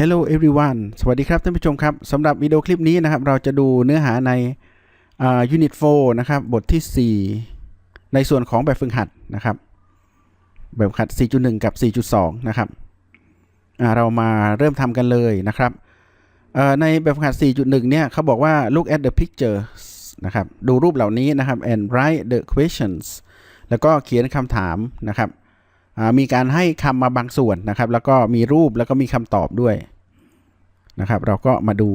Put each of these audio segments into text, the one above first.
Hello everyone สวัสดีครับท่านผู้ชมครับสำหรับวิดีโอคลิปนี้นะครับ เราจะดูเนื้อหาใน Unit 4 นะครับ บทที่ 4 ในส่วนของแบบฝึกหัดนะครับ แบบหัด 4.1 กับ 4.2 นะครับเรามาเริ่มทำกันเลยนะครับ ในแบบฝึกหัด 4.1 เนี่ยเขาบอกว่า look at the pictures นะครับ ดูรูปเหล่านี้นะครับ and write the questions แล้วก็เขียนคำถามนะครับ มีการให้คำมาบางส่วนนะครับ แล้วก็มีรูปแล้วก็มีคำตอบด้วยนะครับ เราก็มาดู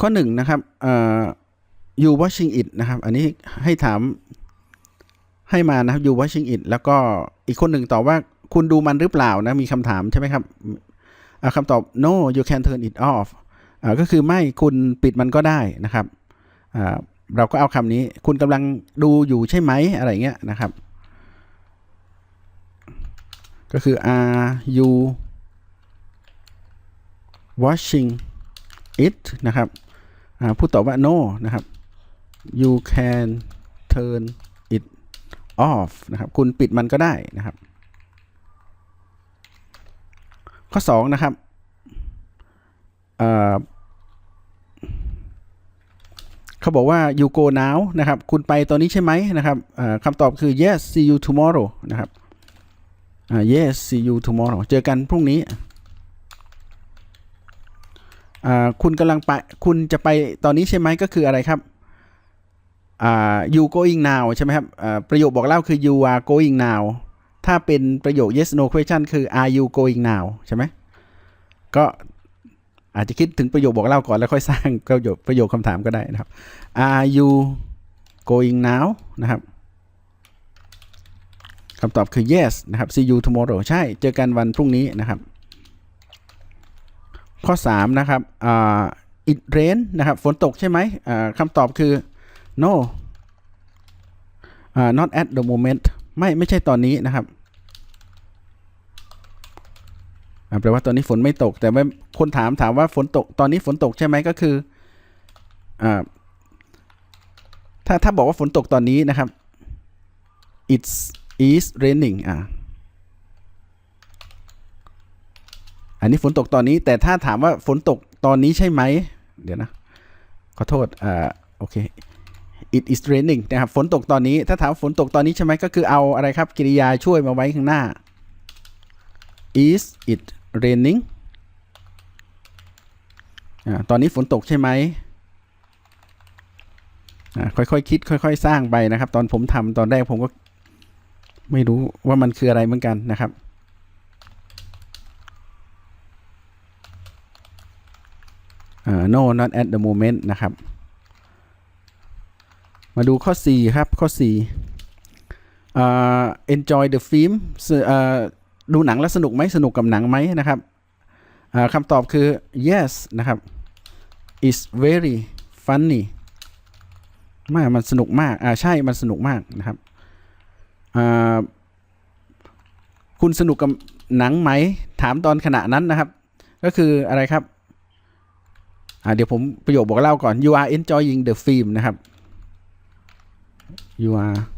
ข้อหนึ่งนะครับอ่อ you watching it นะครับ อันนี้ให้ถามให้มานะครับ you watching it แล้วก็อีกคนหนึ่งตอบว่าคุณดูมันหรือเปล่านะ มีคำถามใช่ไหมครับคำตอบ no you can turn it off ก็คือไม่คุณปิดมันก็ได้นะครับ เราก็เอาคำนี้ คุณกำลังดูอยู่ใช่ไหมอะไรเงี้ยนะครับ ก็คือ are you watching it นะครับผู้ตอบว่า no นะครับ you can turn it off นะครับ คุณปิดมันก็ได้นะครับ ข้อ 2 นะครับ เขาบอกว่า you go now นะครับ คุณไปตอนนี้ใช่ไหมนะครับอ่าคำตอบคือ yes see you tomorrow นะครับ yes see you tomorrow เจอกันพรุ่งนี้ คุณกำลังไป คุณจะไปตอนนี้ใช่ไหมก็คืออะไรครับ you going now ใช่ไหมครับ ประโยคบอกเล่าคือ you are going now ถ้าเป็นประโยค yes no question คือ are you going now ใช่ไหมก็ อาจจะคิดถึงประโยคบอกเล่าก่อนแล้วค่อยสร้างประโยคประโยคคำถามก็ได้นะครับ Are you going now นะครับคำตอบคือ yes นะครับ see you tomorrow ใช่ เจอกันวันพรุ่งนี้นะครับ ข้อ 3 นะครับอ่า it rain นะครับ ฝนตกใช่ไหมคำตอบคือ no อ่า not at the moment ไม่ ไม่ใช่ตอนนี้นะครับ อ่า แปลว่าตอนนี้ฝนไม่ตก แต่ว่าคนถามถามว่าฝนตกตอนนี้ฝนตกใช่ไหมก็คืออ่าถ้าถ้าบอกว่าฝนตกตอนนี้นะครับ it's is raining อ่าอันนี้ฝนตกตอนนี้ แต่ถ้าถามว่าฝนตกตอนนี้ใช่ไหม เดี๋ยวนะ ขอโทษอ่าโอเค it is raining นะครับฝนตกตอนนี้ ถ้าถามฝนตกตอนนี้ใช่ไหมก็คือเอาอะไรครับ กริยาช่วยมาไว้ข้างหน้า is it raining อ่าตอนนี้ฝนตกใช่ไหมอ่าค่อยๆคคิด ค่อย ๆ สร้างไปนะครับ ตอนผมทำตอนแรกผมก็ไม่รู้ว่ามันคืออะไรเหมือนกันนะครับอ่า no not at the moment นะครับ มาดูข้อ 4 ครับ ข้อ4อ่า enjoy the film อ่า ดูหนังแล้วสนุกไหมสนุกกับหนังไหมนะครับอ่าคำตอบคือ yes นะครับ is very funny มากมันสนุกมาก อ่า ใช่ มันสนุกมากนะครับ อ่า คุณสนุกกับหนังไหม ถามตอนขณะนั้นนะครับ ก็คืออะไรครับ อ่า เดี๋ยวผมประโยคบอกเล่าก่อน you are enjoying the film นะครับ you are อ่า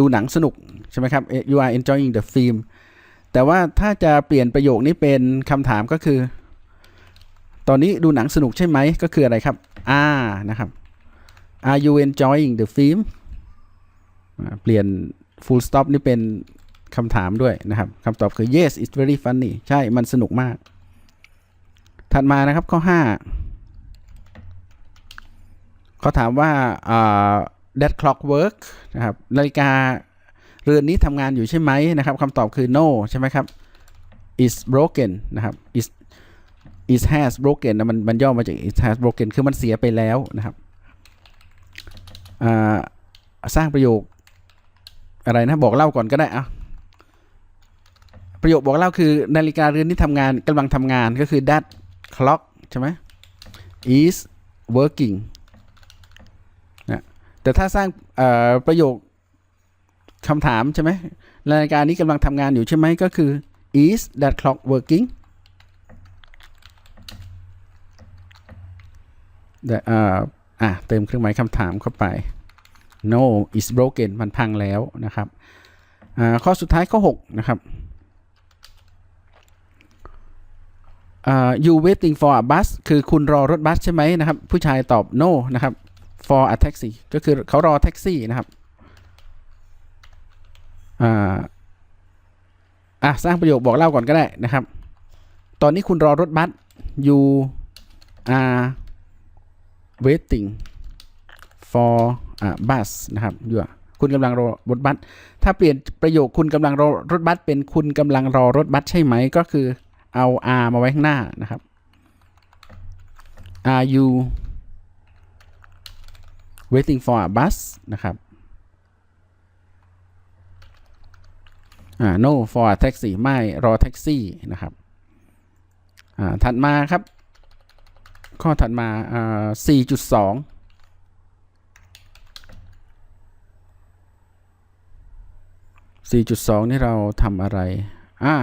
ดูหนังสนุก ใช่ไหมครับ you are enjoying the film แต่ว่าถ้าจะเปลี่ยนประโยคนี้เป็นคำถามก็คือ ตอนนี้ดูหนังสนุกใช่ไหมก็คืออะไรครับ are นะครับ are you enjoying the film เปลี่ยน full stop นี่เป็นคำถามด้วยนะครับคำตอบคือ yes it's very funny ใช่มันสนุกมาก ถัดมานะครับข้อ 5เขาถามว่า อ่า that clock work นะครับนาฬิกาเรือนนี้ทำงานอยู่ใช่ไหมนะครับคำตอบคือ no ใช่ไหมครับ is broken นะครับ is is has broken นะมันมันย่อมาจาก is has broken คือมันเสียไปแล้วนะครับสร้างประโยคอะไรนะบอกเล่าก่อนก็ได้อะประโยคบอกเล่าคือนาฬิกาเรือนที่ทำงานกำลังทำงานก็คือ that clock ใช่ไหม is working แต่ถ้าสร้างประโยคคำถามใช่ไหมนาฬิกานี้กำลังทำงานอยู่ใช่ไหมก็คือ is that clock working that อะเติมเครื่องหมายคำถามเข้าไป no is broken มันพังแล้วนะครับอ่าข้อสุดท้ายข้อ 6 นะครับอ่า you waiting for a bus คือคุณรอรถบัสใช่ไหมนะครับ ผู้ชายตอบ no นะครับ for a taxi ก็คือเขารอแท็กซี่นะครับ อ่า อะ สร้างประโยคบอกเล่าก่อนก็ได้นะครับ ตอนนี้คุณรอรถบัส you are waiting for a bus นะครับอยู่คุณกำลังรอรถบัส ถ้าเปลี่ยนประโยคคุณกำลังรอรถบัสเป็นคุณกำลังรอรถบัสใช่ไหม ก็คือเอา are มาไว้ข้างหน้านะครับ are you waiting for a bus นะครับอ่า no for a taxi ไม่รอแท็กซี่นะครับอ่าถัดมาครับ ข้อถัดมาอ่า4.2 4.2 นี่เราทำอะไร อ่า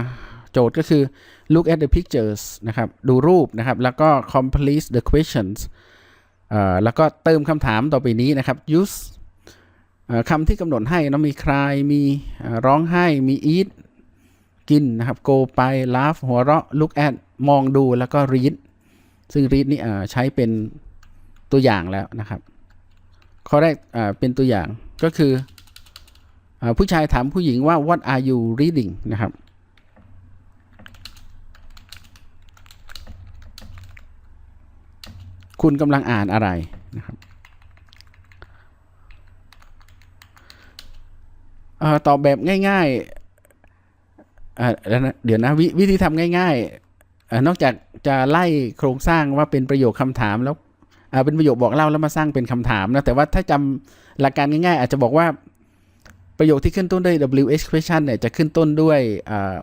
โจทย์ก็คือ look at the pictures นะครับ ดูรูปนะครับ แล้วก็ complete the questions แล้วก็เติมคำถามต่อไปนี้นะครับ use คำที่กำหนดให้นะมี cry มีร้องไห้ มี eat กินนะครับ go ไป laugh หัวเราะ look at มองดูแล้วก็ read ซึ่ง read นี่ใช้เป็นตัวอย่างแล้วนะครับ ข้อแรกเป็นตัวอย่างก็คืออผู้ชายถามผู้หญิงว่า what are you reading นะครับ คุณกำลังอ่านอะไรนะครับอ่อตอบแบบง่ายๆเเดี๋ยวนะววิธีทำง่ายๆ นอกจากจะไล่โครงสร้างว่าเป็นประโยคคำถามแล้วเป็นประโยคบอกเล่าแล้วมาสร้างเป็นคำถามนะแต่ว่าถ้าจำหลักการง่ายๆ อาจจะบอกว่าประโยคที่ขึ้นต้นด้วย WH question เนี่ยจะขึ้นต้นด้วย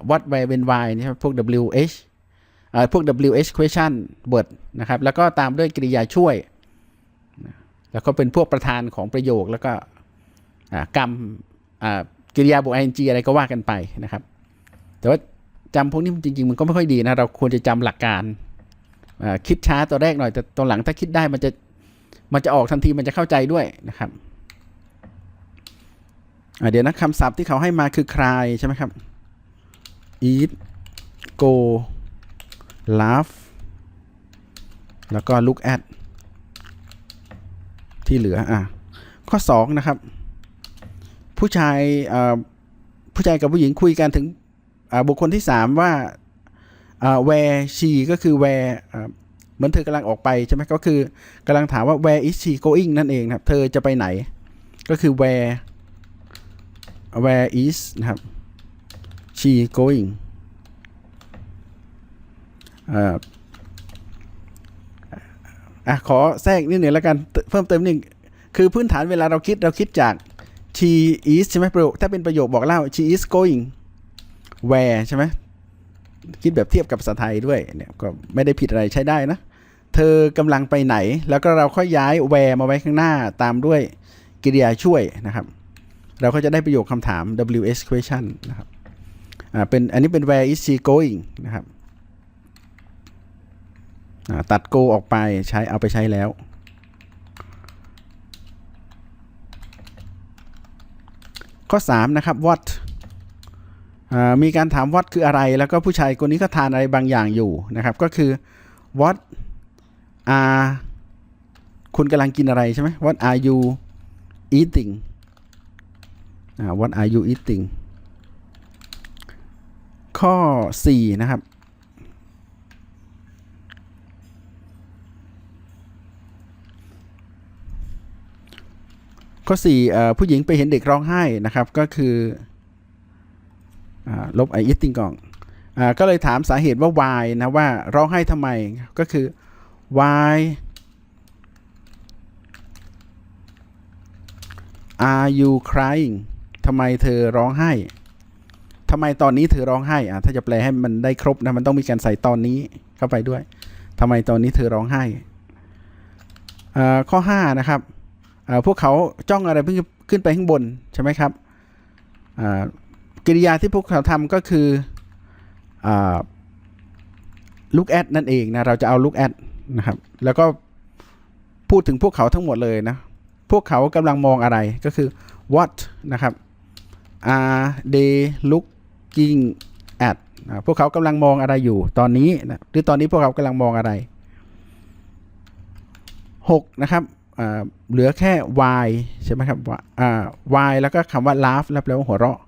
what where when why นะครับพวก WH พวก WH question word นะครับ แล้วก็ตามด้วยกริยาช่วย แล้วก็เป็นพวกประธานของประโยค แล้วก็กรรมกริยาบวก ing อะไรก็ว่ากันไปนะครับ แต่ว่าจำพวกนี้จริง ๆ มันก็ไม่ค่อยดีนะ เราควรจะจำหลักการคิดช้าตัวแรกหน่อย แต่ตอนหลังถ้าคิดได้มันจะมันจะออกทันทีมันจะเข้าใจด้วยนะครับเดี๋ยวนะคำศัพท์ที่เขาให้มาคือ cry ใช่ไหมครับ eat go laugh แล้วก็ look at ที่เหลืออะข้อ 2 นะครับ ผู้ชายผู้ชายกับผู้หญิงคุยกันถึงบุคคลที่ 3 ว่าอ่า where she ก็คือ where อเหมือนเธอกำลังออกไปใช่ไหมก็คือกำลังถามว่า where is she going นั่นเองนะครับ เธอจะไปไหน ก็คือ where where is นะครับ she going อะขอแทรกนิดหนึ่งแล้วกันเพิ่มเติมนิดนึงคือพื้นฐานเวลาเราคิดเราคิดจาก she is ใช่ไหมประโยคถ้าเป็นประโยคบอกเล่า she is going where ใช่ไหมคิดแบบเทียบกับภาษาไทยด้วยเนี่ยก็ไม่ได้ผิดอะไรใช้ได้นะ เธอกำลังไปไหน แล้วก็เราค่อยย้าย where มาไว้ข้างหน้าตามด้วยกริยาช่วยนะครับ เราก็จะได้ประโยคคำถาม WH question นะครับอ่าเป็นอันนี้เป็น where is she going นะครับ ตัด go ออกไปใช้เอาไปใช้แล้ว ข้อ 3 นะครับ what มีการถาม what คืออะไร แล้วก็ผู้ชายคนนี้ก็ทานอะไรบางอย่างอยู่นะครับ ก็คือ what are คุณกำลังกินอะไรใช่ไหม what are you eating what are you eating ข้อ 4 นะครับ ข้อ4เอ่ผู้หญิงไปเห็นเด็กร้องไห้นะครับ ก็คืออลบไอ eating ก่อนอก็เลยถามสาเหตุว่า why นะว่าร้องไห้ทำไมก็คือ why are you crying ทำไมเธอร้องไห้ทำไมตอนนี้เธอร้องไห้อะถ้าจะแปลให้มันได้ครบนะมันต้องมีการใส่ตอนนี้เข้าไปด้วยทำไมตอนนี้เธอร้องไห้ข้อ5นะครับ พวกเขาจ้องอะไรเพิ่งขึ้นไปข้างบนใช่ไหมครับกิริยาที่พวกเขาทำก็คืออ่า look at นั่นเองนะเราจะเอา look at นะครับแล้วก็พูดถึงพวกเขาทั้งหมดเลยนะพวกเขากำลังมองอะไรก็คือ what นะครับ are they looking at พวกเขากำลังมองอะไรอยู่ตอนนี้นะหรือตอนนี้พวกเขากำลังมองอะไร 6 นะครับ เหลือแค่ y ใช่ไหมครับวาอ่า why แล้วก็คำว่า laugh แล้วแปลว่าหัวเราะ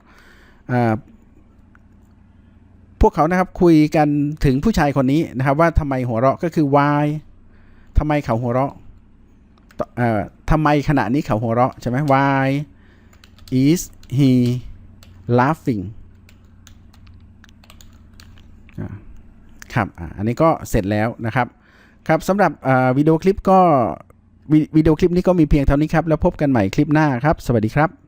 พวกเขานะครับคุยกันถึงผู้ชายคนนี้นะครับว่าทำไมหัวเราะก็คือ why ทำไมเขาหัวเราะทำไมขณะนี้เขาหัวเราะใช่ไหม why is he laughing ครับ อันนี้ก็เสร็จแล้วนะครับ ครับสำหรับวิดีโอคลิปก็ วิดีโอคลิปนี้ก็มีเพียงเท่านี้ครับ แล้วพบกันใหม่คลิปหน้าครับ สวัสดีครับ